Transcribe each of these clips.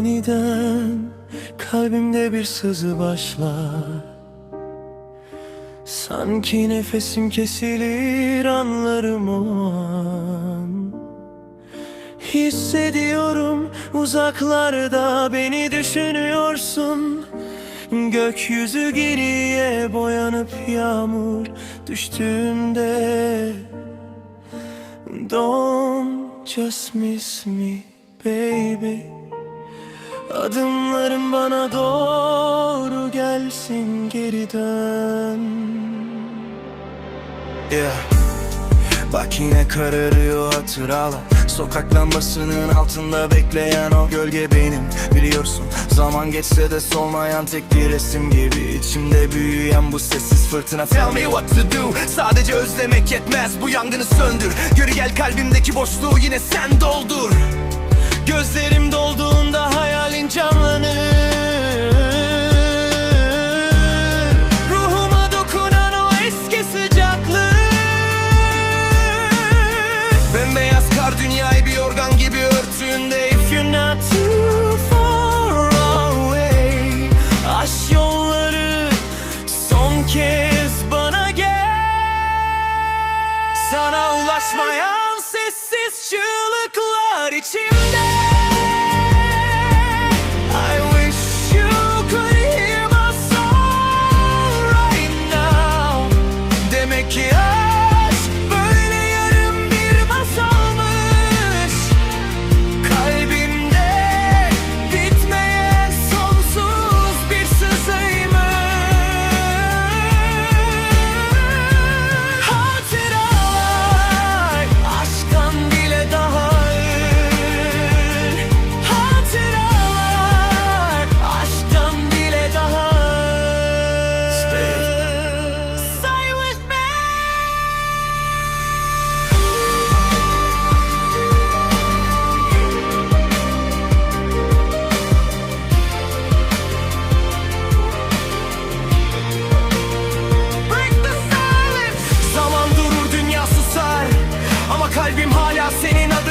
Aniden kalbimde bir sızı başlar. Sanki nefesim kesilir anlarım o an. Hissediyorum uzaklarda beni düşünüyorsun. Gökyüzü geriye boyanıp yağmur düştüğünde. Don't just miss me baby Adımların bana doğru gelsin geri dön. Yeah. Bak yine kararıyor hatıralar. Sokak lambasının altında bekleyen o gölge benim. Biliyorsun zaman geçse de solmayan tek bir resim gibi. İçimde büyüyen bu sessiz fırtına Tell me what to do. Sadece özlemek yetmez. Bu yangını söndür. Geri gel kalbimdeki boşluğu yine sen doldur. Gözlerim dolduğunda canlanır. Ruhuma dokunan o eski sıcaklık. Bembeyaz kar dünyayı bir organ gibi örtüğünde If you're not too far away. Aş yolları son kez bana gel. Sana ulaşmayan sessiz çığlıklar içimde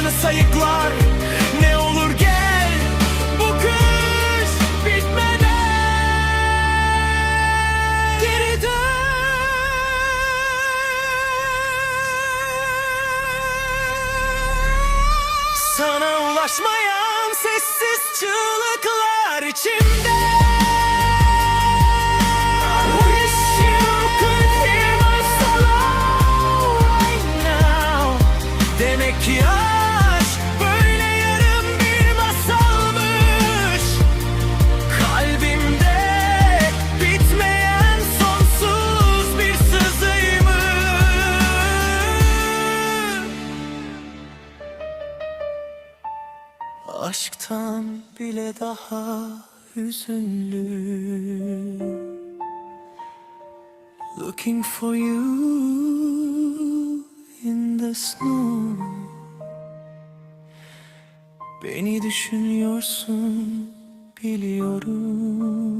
senin adını sayıklar. Ne olur gel bu kış bitmeden. Geri dön. Sana ulaşmayan sessiz çığlıklar Aşktan bile daha hüzünlü. Looking for you in the snow. Beni düşünüyorsun biliyorum